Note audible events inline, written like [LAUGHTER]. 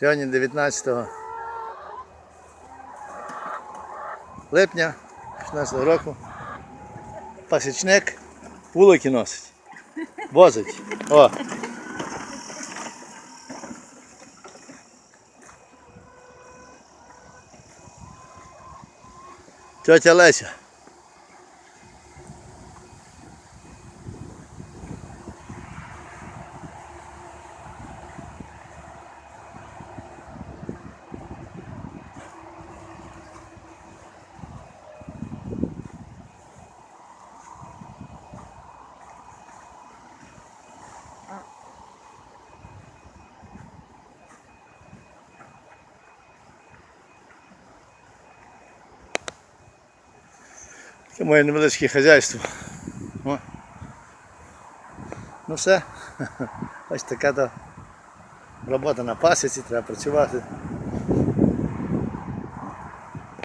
Сьогодні 19 липня 16 року. Пасічник вулики носить. Возить. О. Тетя Леся. Це моє невеличке хазяйство. О. Ну все. [LAUGHS] Ось така то робота на пасіці, треба працювати.